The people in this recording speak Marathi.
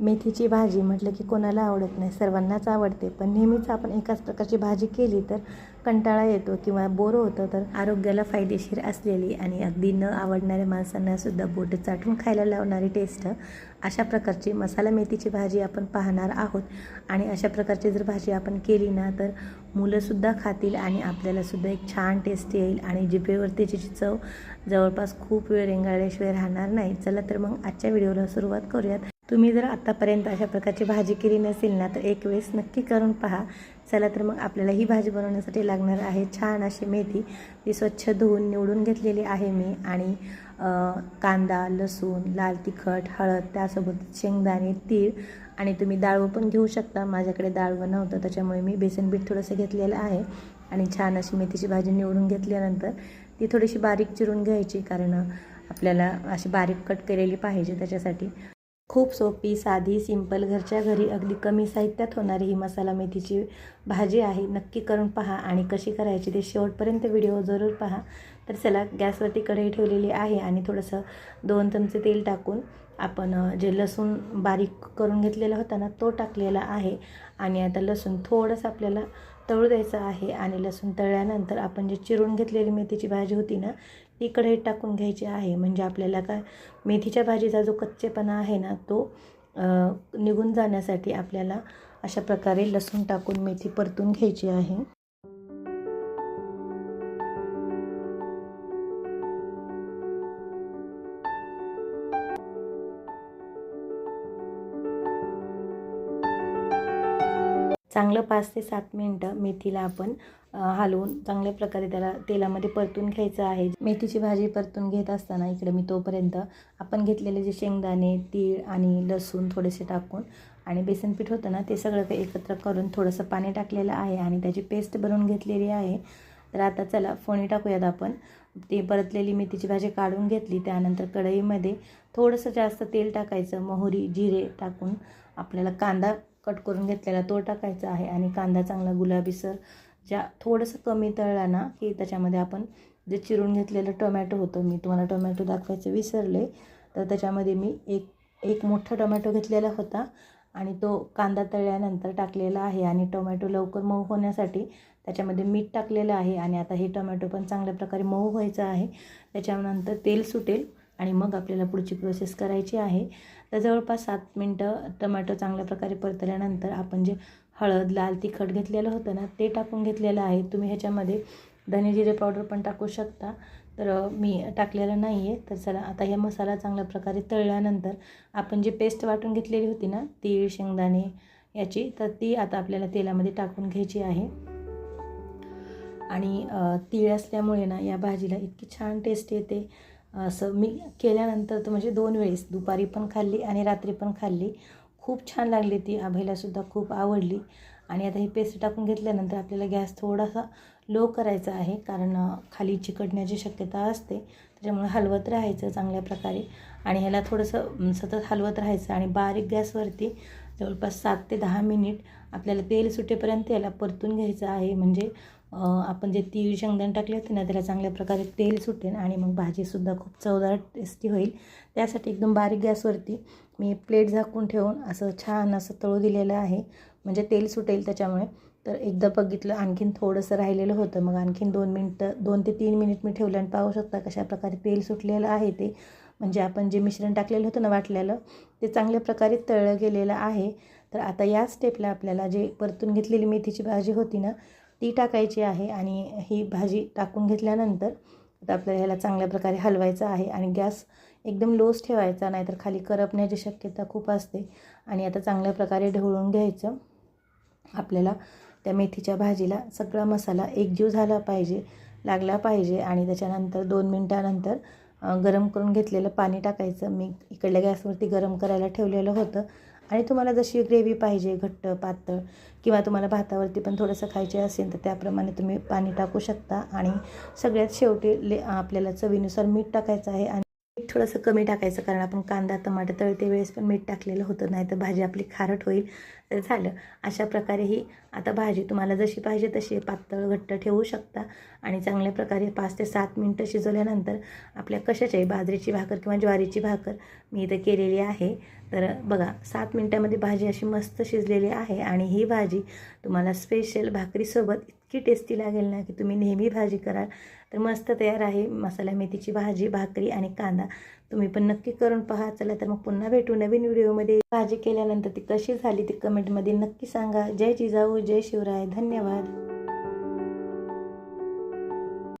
मेथीची भाजी म्हटलं की कोणाला आवडत नाही सर्वांनाच आवडते. पण नेहमीच आपण एकाच प्रकारची भाजी केली तर कंटाळा येतो किंवा बोर होतं तर आरोग्याला फायदेशीर असलेली आणि अगदी न आवडणाऱ्या माणसांनासुद्धा बोट चाटून खायला लावणारी टेस्ट अशा प्रकारची मसाला मेथीची भाजी आपण पाहणार आहोत. आणि अशा प्रकारची जर भाजी आपण केली ना तर मुलंसुद्धा खातील आणि आपल्यालासुद्धा एक छान टेस्ट येईल. आणि जिभेवरती त्याची चव जवळपास खूप वेळ रेंगाळल्याशिवाय राहणार नाही. चला तर मग आजच्या व्हिडिओला सुरुवात करूयात. तुम्ही जर आत्तापर्यंत अशा प्रकारची भाजी केली नसेल ना तर एक वेळेस नक्की करून पहा. चला तर मग आपल्याला ही भाजी बनवण्यासाठी लागणार आहे छान अशी मेथी. ती स्वच्छ धुवून निवडून घेतलेली आहे मी आणि कांदा लसूण लाल तिखट हळद त्यासोबत शेंगदाणे तीळ आणि तुम्ही डाळवं पण घेऊ शकता. माझ्याकडे डाळवं नव्हतं त्याच्यामुळे मी बेसन बीठ थोडंसं घेतलेलं आहे आणि छान अशी मेथीची भाजी निवडून घेतल्यानंतर ती थोडीशी बारीक चिरून घ्यायची कारण आपल्याला अशी बारीक कट केलेली पाहिजे त्याच्यासाठी. खूप सोपी साधी सिंपल घरच्या घरी अगदी कमी साहित्यात होणारी ही मसाला मेथीची भाजी आहे. नक्की करून पहा आणि कशी करायची ते शेवटपर्यंत व्हिडिओ जरूर पहा. तर चला गॅसवरती कढई ठेवलेली आहे आणि थोडंसं दोन चमचे तेल टाकून आपण जे लसूण बारीक करून घेतलेला होता ना तो टाकलेला आहे. आणि आता लसूण थोडंसं आपल्याला तळू द्यायचं आहे आणि लसूण तळल्यानंतर आपण जे चिरून घेतलेली मेथीची भाजी होती ना ती कढईत टाकून घ्यायची आहे. म्हणजे आपल्याला काय मेथीच्या भाजीचा जो कच्चेपणा आहे ना तो निघून जाण्यासाठी आपल्याला अशा प्रकारे लसूण टाकून मेथी परतून घ्यायची आहे. चांगलं पाच ते सात मिनटं मेथीला आपण हलवून चांगल्या प्रकारे त्याला तेलामध्ये परतून घ्यायचं आहे. मेथीची भाजी परतून घेत असताना इकडे मी तोपर्यंत आपण घेतलेले जे शेंगदाणे तीळ आणि लसूण थोडेसे टाकून आणि बेसन पीठ होतं ना ते सगळं काही एकत्र करून थोडंसं पाणी टाकलेलं आहे आणि त्याची पेस्ट बनवून घेतलेली आहे. तर आता चला फोणी टाकूयात आपण. ती परतलेली मेथीची भाजी काढून घेतली. त्यानंतर कढईमध्ये थोडंसं जास्त तेल टाकायचं. मोहरी जिरे टाकून आपल्याला कांदा कट करून घेतलेला तो टाकायचा आहे आणि कांदा चांगला गुलाबीसर ज्या थोडंसं कमी तळला ना की त्याच्यामध्ये आपण जे चिरून घेतलेलं टोमॅटो होतं मी तुम्हाला टोमॅटो दाखवायचं विसरले तर त्याच्यामध्ये मी एक एक मोठा टोमॅटो घेतलेला होता आणि तो कांदा तळल्यानंतर टाकलेला आहे आणि टोमॅटो लवकर मऊ होण्यासाठी त्याच्यामध्ये मीठ टाकलेलं आहे आणि आता हे टोमॅटो पण चांगल्या प्रकारे मऊ व्हायचं आहे. त्याच्यानंतर तेल सुटेल. आणि मग आपल्याला पुढची प्रोसेस करायची आहे. तर जवळपास सात मिनटं टमॅटो चांगल्या प्रकारे परतल्यानंतर आपण जे हळद लाल तिखट घेतलेलं होतं ना ते टाकून घेतलेलं आहे. तुम्ही ह्याच्यामध्ये धने जिरे पावडर पण टाकू शकता. तर मी टाकलेलं नाही आहे तर चला आता हे मसाला चांगल्या प्रकारे तळल्यानंतर आपण जी पेस्ट वाटून घेतलेली होती ना तीळ शेंगदाणे याची तर ती आता आपल्याला तेलामध्ये टाकून घ्यायची आहे. आणि तीळ असल्यामुळे ना या भाजीला इतकी छान टेस्ट येते. असं मी केल्यानंतर तर म्हणजे दोन वेळेस दुपारी पण खाल्ली आणि रात्री पण खाल्ली. खूप छान लागली ती आभेलासुद्धा खूप आवडली. आणि आता ही पेस्ट टाकून घेतल्यानंतर आपल्याला गॅस थोडासा लो करायचा आहे कारण खाली चिकटण्याची शक्यता असते. त्याच्यामुळे हलवत राहायचं चांगल्या प्रकारे. आणि ह्याला थोडंसं सतत हलवत राहायचं आणि बारीक गॅसवरती जवळपास सात ते दहा मिनिट आपल्याला तेल सुटेपर्यंत याला परतून घ्यायचं आहे. म्हणजे आपण जे तीळ शेंगदाणे टाकले होते ना त्याला चांगल्या प्रकारे तेल सुटेल आणि मग भाजीसुद्धा खूप चवदार टेस्टी होईल. त्यासाठी एकदम बारीक गॅसवरती मी प्लेट झाकून ठेवून असं छान असं तळू दिलेलं आहे. म्हणजे तेल सुटेल त्याच्यामुळे. तर एकदा बघितलं आणखीन थोडंसं राहिलेलं होतं. मग आणखीन दोन मिनटं दोन ते तीन मिनिट मी ठेवलं आणि पाहू शकता कशा प्रकारे तेल सुटलेलं आहे ते. म्हणजे आपण जे मिश्रण टाकलेलं होतं ना वाटलेलं ते चांगल्या प्रकारे तळलं गेलेलं आहे. तर आता या स्टेपला आपल्याला जे परतून घेतलेली मेथीची भाजी होती ना ती टाकायची आहे आणि ही भाजी टाकून घेतल्यानंतर आता आपल्याला ह्याला चांगल्या प्रकारे हलवायचं आहे आणि गॅस एकदम लोच ठेवायचा नाहीतर खाली करपण्याची शक्यता खूप असते. आणि आता चांगल्या प्रकारे ढवळून घ्यायचं. आपल्याला त्या मेथीच्या भाजीला सगळा मसाला एकजीव झाला पाहिजे लागला पाहिजे आणि त्याच्यानंतर दोन मिनटानंतर गरम करून घेतलेलं पाणी टाकायचं. मी इकडल्या गॅसवरती गरम करायला ठेवलेलं होतं. आणि तुम्हाला जशी ग्रेव्ही पाहिजे घट्ट पातळ किंवा तुम्हाला भातावरती पण थोडंसं खायचे असेल तर त्याप्रमाणे तुम्ही पाणी टाकू शकता. आणि सगळ्यात शेवटी ले आपल्याला चवीनुसार मीठ टाकायचं आहे आणि मीठ थोडंसं कमी टाकायचं कारण आपण कांदा टमाटर तळते वेळेस पण मीठ टाकलेलं होतं नाही तर भाजी आपली खारट होईल. तर झालं. अशा प्रकारे ही आता भाजी तुम्हाला जशी पाहिजे तशी पातळ घट्ट ठेवू शकता. आणि चांगल्या प्रकारे पाच ते सात मिनटं शिजवल्यानंतर आपल्या कशाच्याही बाजरीची भाकर किंवा ज्वारीची भाकर मी इथं केलेली आहे. तर बघा सात मिनटामध्ये भाजी अशी मस्त शिजलेली आहे आणि ही भाजी तुम्हाला स्पेशल भाकरीसोबत इतकी टेस्टी लागेल ना की तुम्ही नेहमी भाजी कराल. तर मस्त तयार आहे मसाला मेथीची भाजी भाकरी आणि कांदा. तुम्ही पण नक्की करून पहा. चला तर मग पुन्हा भेटू नवीन व्हिडिओमध्ये. भाजी केल्यानंतर ती कशी झाली ती कमेंटमध्ये नक्की सांगा. जय जिजाऊ जय शिवराय. धन्यवाद.